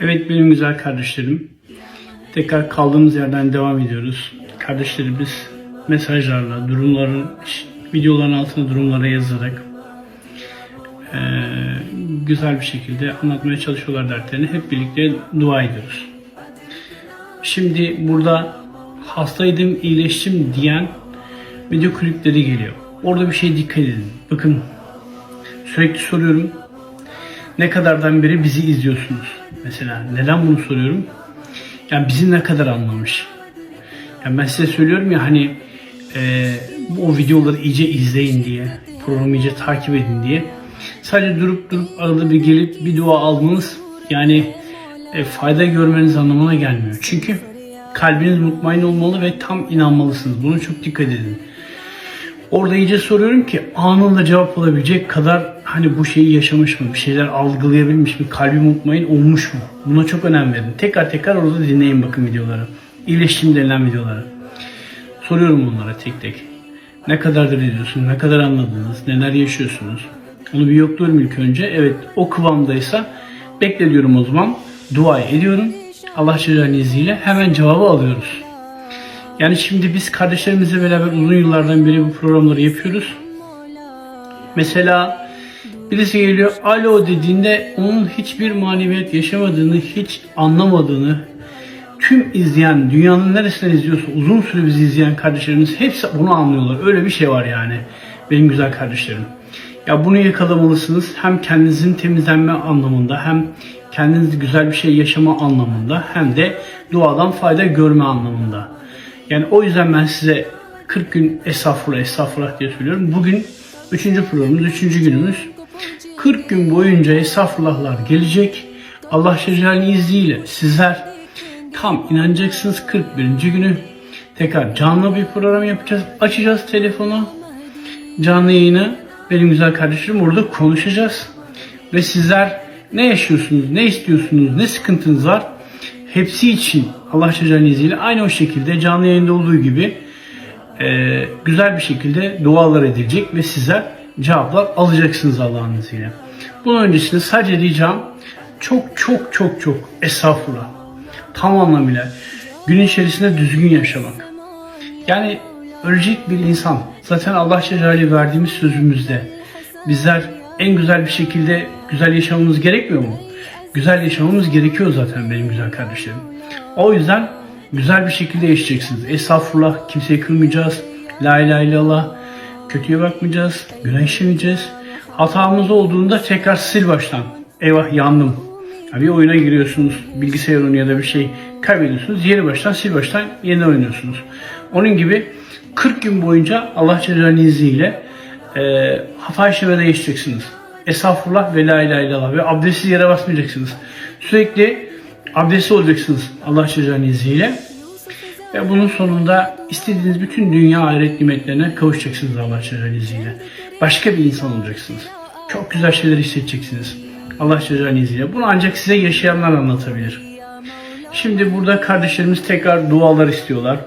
Evet benim güzel kardeşlerim. Tekrar kaldığımız yerden devam ediyoruz. Kardeşlerimiz mesajlarla, durumların, videoların altına durumlara yazarak eee, güzel bir şekilde anlatmaya çalışıyorlar dertlerini. Hep birlikte dua ediyoruz. Şimdi burada hastaydım, iyileştim diyen video klipleri geliyor. Orada bir şey dikkat edin. Bakın sürekli soruyorum. Ne kadardan beri bizi izliyorsunuz? Mesela neden bunu soruyorum? Yani bizi ne kadar anlamış? Yani ben size söylüyorum ya hani e, o videoları iyice izleyin diye, programı iyice takip edin diye. Sadece durup durup arada bir gelip bir dua almanız yani e, fayda görmeniz anlamına gelmiyor. Çünkü kalbiniz mutmain olmalı ve tam inanmalısınız. Bunu çok dikkat edin. Orada iyice soruyorum ki anında cevap alabilecek kadar hani bu şeyi yaşamış mı? Bir şeyler algılayabilmiş mi? Kalbi mutmain olmuş mu? Buna çok önem verin. Tekrar tekrar orada dinleyin bakın videoları. İyileştim denilen videoları. Soruyorum onlara tek tek. Ne kadardır ediyorsun? Ne kadar anladınız? Neler yaşıyorsunuz? Onu bir yokluyorum ilk önce. Evet o kıvamdaysa bekle diyorum o zaman. Dua ediyorum. Allah Celle izniyle hemen cevabı alıyoruz. Yani şimdi biz kardeşlerimizle beraber uzun yıllardan beri bu programları yapıyoruz. Mesela birisi geliyor alo dediğinde onun hiçbir maneviyat yaşamadığını, hiç anlamadığını, tüm izleyen, dünyanın neresinden izliyorsa uzun süre bizi izleyen kardeşlerimiz hepsi bunu anlıyorlar. Öyle bir şey var yani benim güzel kardeşlerim. Ya bunu yakalamalısınız. Hem kendinizin temizlenme anlamında hem kendiniz güzel bir şey yaşama anlamında hem de duadan fayda görme anlamında. Yani o yüzden ben size 40 gün estağfurullah estağfurullah diye söylüyorum. Bugün 3. programımız, 3. günümüz. 40 gün boyunca estağfurullahlar gelecek. Allah Celle izniyle sizler tam inanacaksınız 41. günü. Tekrar canlı bir program yapacağız. Açacağız telefonu. Canlı yayını benim güzel kardeşlerim orada konuşacağız. Ve sizler ne yaşıyorsunuz, ne istiyorsunuz, ne sıkıntınız var hepsi için Allah Celle izniyle aynı o şekilde canlı yayında olduğu gibi güzel bir şekilde dualar edilecek ve sizler cevaplar alacaksınız Allah'ın izniyle. Bunun öncesinde sadece ricam çok çok çok çok estağfurullah tam anlamıyla gün içerisinde düzgün yaşamak. Yani ölecek bir insan zaten Allah Celle verdiğimiz sözümüzde bizler en güzel bir şekilde güzel yaşamamız gerekmiyor mu? Güzel yaşamamız gerekiyor zaten benim güzel kardeşlerim. O yüzden güzel bir şekilde yaşayacaksınız. Estağfurullah kimseyi kırmayacağız. La ilahe illallah. Kötüye bakmayacağız. Günah işlemeyeceğiz. Hatamız olduğunda tekrar sil baştan. Eyvah yandım. Ya Bir oyuna giriyorsunuz. Bilgisayar oyunu ya da bir şey kaybediyorsunuz. Yeni baştan sil baştan yeniden oynuyorsunuz. Onun gibi 40 gün boyunca Allah Celle izniyle e, hata işlemede yaşayacaksınız. Estağfurullah ve la ilahe illallah ve abdestsiz yere basmayacaksınız. Sürekli abdestli olacaksınız Allah Celle izniyle. Ve bunun sonunda istediğiniz bütün dünya ahiret nimetlerine kavuşacaksınız Allah Celle izniyle. Başka bir insan olacaksınız. Çok güzel şeyler hissedeceksiniz. Allah Celle izniyle. Bunu ancak size yaşayanlar anlatabilir. Şimdi burada kardeşlerimiz tekrar dualar istiyorlar.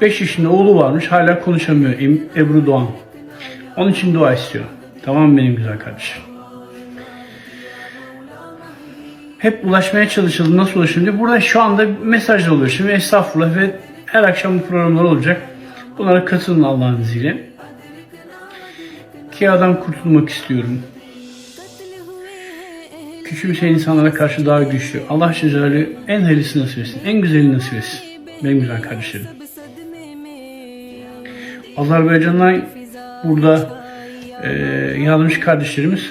5 yaşında oğlu varmış hala konuşamıyor Ebru Doğan. Onun için dua istiyor. Tamam benim güzel kardeşim? Hep ulaşmaya çalışalım. Nasıl ulaşalım diye. Burada şu anda mesajla ulaşım. Estağfurullah ve her akşam bu programlar olacak. Bunlara katılın Allah'ın izniyle. Kia'dan kurtulmak istiyorum. Küçümseyen insanlara karşı daha güçlü. Allah Celle en hayırlısını nasip etsin. En güzelini nasip etsin. Benim güzel kardeşlerim. Azerbaycan'dan burada e, yazmış kardeşlerimiz.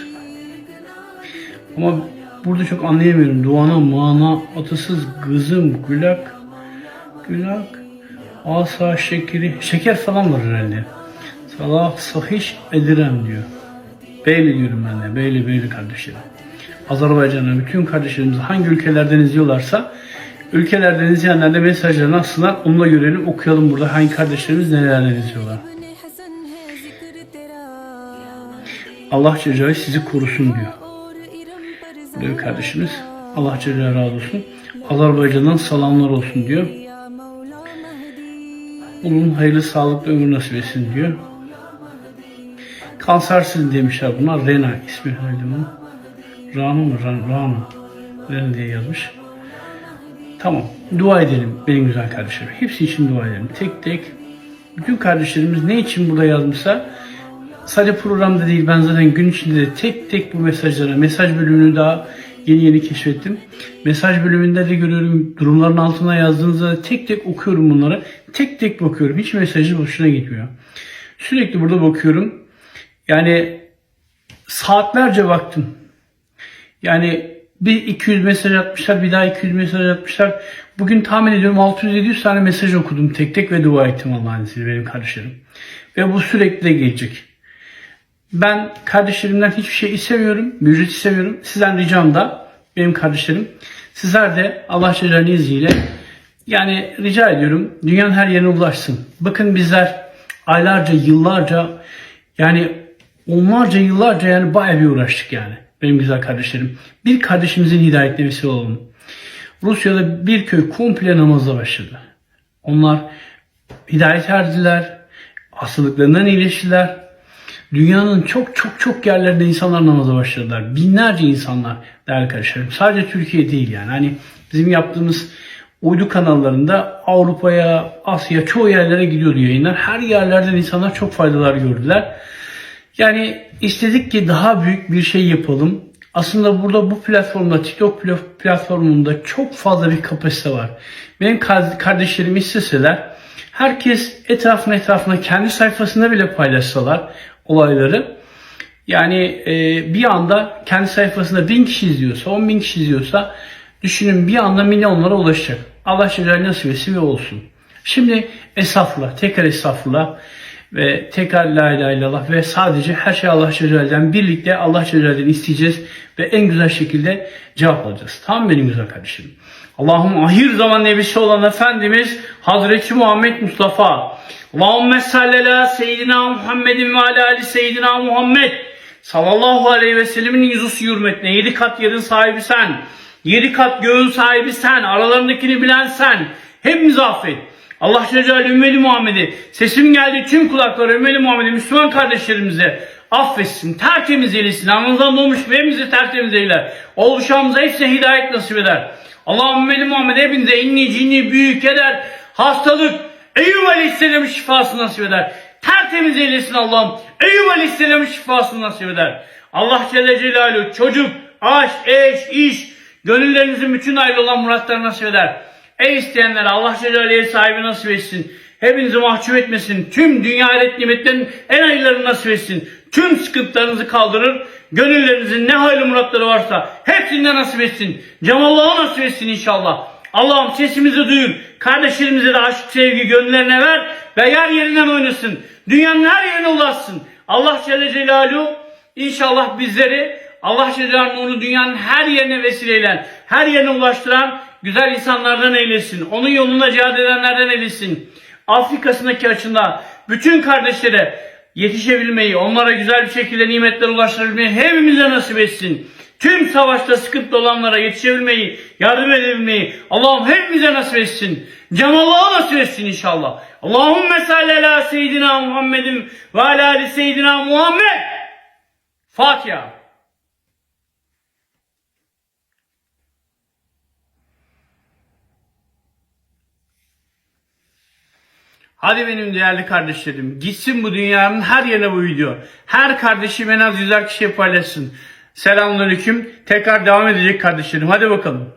Ama burada çok anlayamıyorum. Duana, mana, atasız, kızım, gülak, gülak, asa, şekeri, şeker falan var herhalde. Salah, sahiş, edirem diyor. Beyli diyorum ben de. Beyli, beyli kardeşlerim. Azerbaycan'a bütün kardeşlerimiz hangi ülkelerden izliyorlarsa ülkelerden izleyenler mesajlarını aslında onunla görelim okuyalım burada hangi kardeşlerimiz nelerden izliyorlar. Allah Celle sizi korusun diyor. Bir kardeşimiz. Allah Celle razı olsun. Azerbaycan'dan salamlar olsun diyor. Onun hayırlı sağlıklı ömür nasip etsin diyor. Kansersiz demişler buna. Rena ismi herhalde bunun. Rana mı? Ran- Rana. verin diye yazmış. Tamam. Dua edelim benim güzel kardeşlerim. Hepsi için dua edelim. Tek tek bütün kardeşlerimiz ne için burada yazmışsa sadece programda değil ben zaten gün içinde de tek tek bu mesajlara mesaj bölümünü daha yeni yeni keşfettim. Mesaj bölümünde de görüyorum durumların altına yazdığınızda da tek tek okuyorum bunları. Tek tek bakıyorum. Hiç mesajı boşuna gitmiyor. Sürekli burada bakıyorum. Yani saatlerce baktım. Yani bir 200 mesaj atmışlar, bir daha 200 mesaj atmışlar. Bugün tahmin ediyorum 600-700 tane mesaj okudum tek tek ve dua ettim Allah'ın izniyle benim kardeşlerim. Ve bu sürekli de gelecek. Ben kardeşlerimden hiçbir şey istemiyorum, bir ücret istemiyorum. Sizden ricam da benim kardeşlerim. Sizler de Allah Celle izniyle yani rica ediyorum dünyanın her yerine ulaşsın. Bakın bizler aylarca, yıllarca yani onlarca yıllarca yani bayağı bir uğraştık yani benim güzel kardeşlerim. Bir kardeşimizin hidayetine vesile olalım. Rusya'da bir köy komple namazla başladı. Onlar hidayet erdiler, hastalıklarından iyileştiler. Dünyanın çok çok çok yerlerinde insanlar namaza başladılar. Binlerce insanlar değerli kardeşlerim. Sadece Türkiye değil yani. Hani bizim yaptığımız uydu kanallarında Avrupa'ya, Asya çoğu yerlere gidiyordu yayınlar. Her yerlerden insanlar çok faydalar gördüler. Yani istedik ki daha büyük bir şey yapalım. Aslında burada bu platformda, TikTok pla- platformunda çok fazla bir kapasite var. Benim kar- kardeşlerim isteseler herkes etrafına etrafına kendi sayfasında bile paylaşsalar olayları yani e, bir anda kendi sayfasında bin kişi izliyorsa, 10 bin kişi izliyorsa düşünün bir anda milyonlara ulaşacak. Allah Celle nasip etsin ve olsun. Şimdi estağfurullah, tekrar estağfurullah ve tekrar la ilahe illallah ve sadece her şey Allah Celle'den birlikte Allah Celle'den isteyeceğiz ve en güzel şekilde cevap alacağız. Tamam benim güzel kardeşlerim. Allah'ım ahir zaman nebisi olan Efendimiz Hazreti Muhammed Mustafa. Allahümme salli ala seyyidina Muhammedin ve ala ali seyyidina Muhammed. Sallallahu aleyhi ve sellemin yüzüsü hürmetine. Yedi kat yerin sahibi sen. Yedi kat göğün sahibi sen. Aralarındakini bilen sen. Hepimizi affet. Allah Celle Ümmeti Muhammed'i sesim geldi tüm kulaklara Ümmeti Muhammed'i Müslüman kardeşlerimize affetsin, tertemiz eylesin. Anımızdan doğmuş ve hepimizi tertemiz eyler. Oluşağımıza hepsine hidayet nasip eder. Allah Ümmeti Muhammed hepinize inni cinni büyük eder. Hastalık Eyüp Aleyhisselam'ın şifasını nasip eder. Tertemiz eylesin Allah'ım. Eyüp Aleyhisselam'ın şifasını nasip eder. Allah Celle Celaluhu çocuk, aşk, eş, iş, gönüllerinizin bütün ayrı olan muratlarını nasip eder. Ey isteyenler Allah Celle sahibi nasip etsin. Hepinizi mahcup etmesin. Tüm dünya ahiret nimetlerinin en hayırlarını nasip etsin. Tüm sıkıntılarınızı kaldırır. Gönüllerinizin ne hayırlı muratları varsa hepsinden nasip etsin. Cemalullah'a nasip etsin inşallah. Allah'ım sesimizi duyur. Kardeşlerimize de aşk, sevgi gönüllerine ver ve yer yerinden oynasın. Dünyanın her yerine ulaşsın. Allah Celle Celaluhu inşallah bizleri Allah Celle Celaluhu dünyanın her yerine vesileyle, her yerine ulaştıran güzel insanlardan eylesin. Onun yolunda cihad edenlerden eylesin. Afrika'sındaki açında bütün kardeşlere yetişebilmeyi, onlara güzel bir şekilde nimetler ulaştırabilmeyi hepimize nasip etsin. Tüm savaşta sıkıntı olanlara yetişebilmeyi, yardım edebilmeyi Allah'ım hepimize nasip etsin. Cemalullah'a nasip etsin inşallah. Allahümme salli ala seyyidina Muhammedin ve ala ali seyyidina Muhammed. Fatiha. Hadi benim değerli kardeşlerim. Gitsin bu dünyanın her yerine bu video. Her kardeşim en az yüzer kişiye paylaşsın. Selamünaleyküm. Tekrar devam edecek kardeşlerim. Hadi bakalım.